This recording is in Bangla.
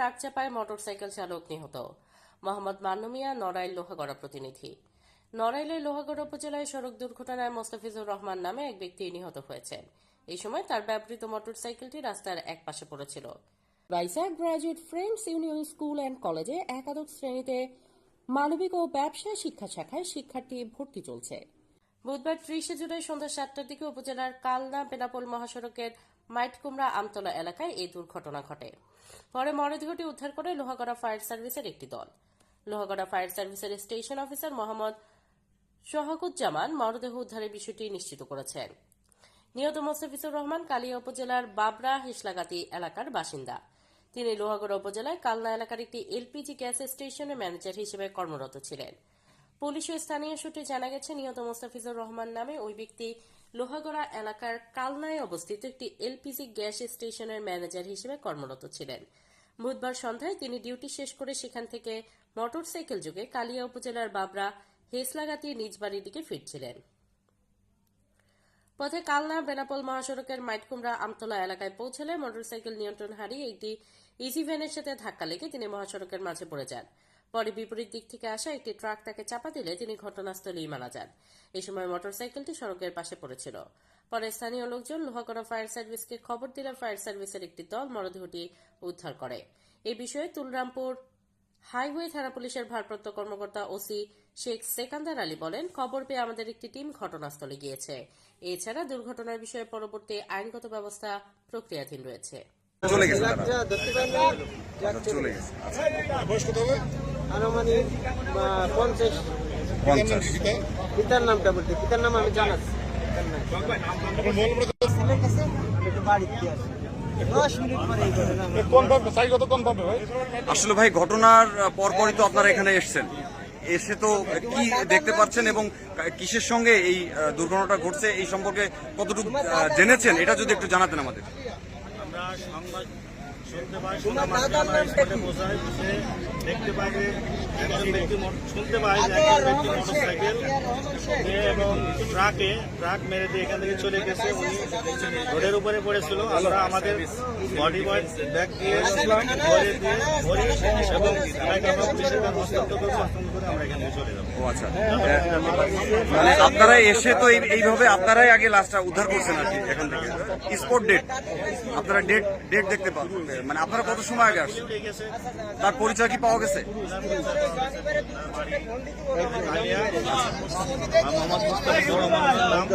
ট্রাক চাপায় মোটরসাইকেল চালক নিহত। মোহাম্মদ মান্নু মিয়া নড়াইল লোহাগড়া প্রতিনিধি। নড়াইলের লোহাগড়া উপজেলায় সড়ক দুর্ঘটনায় মোস্তাফিজুর রহমান নামে এক ব্যক্তি নিহত হয়েছেন। এই সময় তার ব্যবহৃত মোটরসাইকেলটি রাস্তার এক পাশে পড়েছিল। Raisa graduate friends union school and কলেজে একাদশ শ্রেণীতে মানবিক ও ব্যবসা শিক্ষা শাখায় শিক্ষার্থী ভর্তি চলছে। বুধবার ত্রিশে জুলাই সন্ধ্যা সাতটার দিকে উপজেলার কালনা বেনাপোল মহাসড়কের মাইটকুমড়া আমতলা এলাকায় এই দুর্ঘটনা ঘটে। পরে মরদেহটি উদ্ধার করে লোহাগড়া ফায়ার সার্ভিসের একটি দল। লোহাগড়া ফায়ার সার্ভিসের স্টেশন অফিসার মোহাম্মদ সোহাগুজ্জামান মরদেহ উদ্ধারের বিষয়টি নিশ্চিত করেছেন। নিহত মোস্তাফিজুর রহমান কালিয়া উপজেলার বাবরা হিসলাগাতি এলাকার বাসিন্দা। তিনি লোহাগড়া উপজেলায় কালনা এলাকার একটি এলপিজি গ্যাস স্টেশনের ম্যানেজার হিসেবে কর্মরত ছিলেন। পুলিশ ও স্থানীয় সূত্রে জানা গেছে, নিহত মোস্তাফিজুর রহমান নামে ওই ব্যক্তি লোহাগড়া এলাকার কালনায় অবস্থিত একটি এলপিজি গ্যাস স্টেশনের ম্যানেজার হিসেবে কর্মরত ছিলেন। বুধবার সন্ধ্যায় তিনি ডিউটি শেষ করে সেখান থেকে মোটরসাইকেল যোগে কালিয়া উপজেলার বাবরা হেসলাগাতি নিজ বাড়ির দিকে ফিরছিলেন। পথে কালনা, বেনাপোল মহাসড়কের মাইটকুমড়া আমতলা এলাকায় পৌঁছলে মোটরসাইকেল নিয়ন্ত্রণ হারিয়ে একটি ইজি ভ্যানের সাথে ধাক্কা লেগে তিনি মহাসড়কের মাঝে পড়ে যান। পরে বিপরীত দিক থেকে আসা একটি ট্রাক তাকে চাপা দিলে তিনি ঘটনাস্থলেই মারা যান। এই সময় মোটরসাইকেলটি সড়কের পাশে পড়েছিল। পরে স্থানীয় লোকজন লোহাগড়া ফায়ার সার্ভিসকে খবর দিলে ফায়ার সার্ভিসের একটি দল মরদেহটি উদ্ধার করে। এই বিষয়ে তুলরামপুর হাইওয়ে থানা পুলিশের ভারপ্রাপ্ত কর্মকর্তা ওসি শেখ সেকান্দার আলী বলেন খবর পেয়ে আমাদের একটি টিম ঘটনাস্থলে গিয়েছে। এছাড়া দুর্ঘটনার বিষয়ে পরবর্তী আইনগত ব্যবস্থা প্রক্রিয়াধীন রয়েছে। চলে গেছে আনুমানিক পঞ্চাশ। পঞ্চাশ। পিতার নামটা বলতে পিতার নাম আমি জানাচ্ছি। আসলে ভাই ঘটনার পরপরই তো আপনারা এখানে এসেছেন। এসে তো কি দেখতে পাচ্ছেন এবং কিসের সঙ্গে এই দুর্ঘটনাটা ঘটছে এই সম্পর্কে কতটুকু জেনেছেন? এটা যদি একটু জানাতেন আমাদের। আমরা সংবাদ দেখতে মোট- শুনতে মোটরসাইকেল। এবং ট্রাকে ট্রাক মেরে দিয়ে এখান থেকে চলে গেছে উনি রোডের উপরে পড়েছিল। আমরা আমাদের বডি বয় ব্যাগ দিয়ে ধরে দিয়ে ধরে এবং আচ্ছা। মানে আপনারা এসে তো এইভাবে আপনারাই আগে লাস্টটা উদ্ধার করছেন আর কি এখান থেকে। স্পট ডেট আপনারা ডেট ডেট দেখতে পাবেন মানে আপনারা কত সময় আগে আসছেন? তার পরিচয় কি পাওয়া গেছে? নাম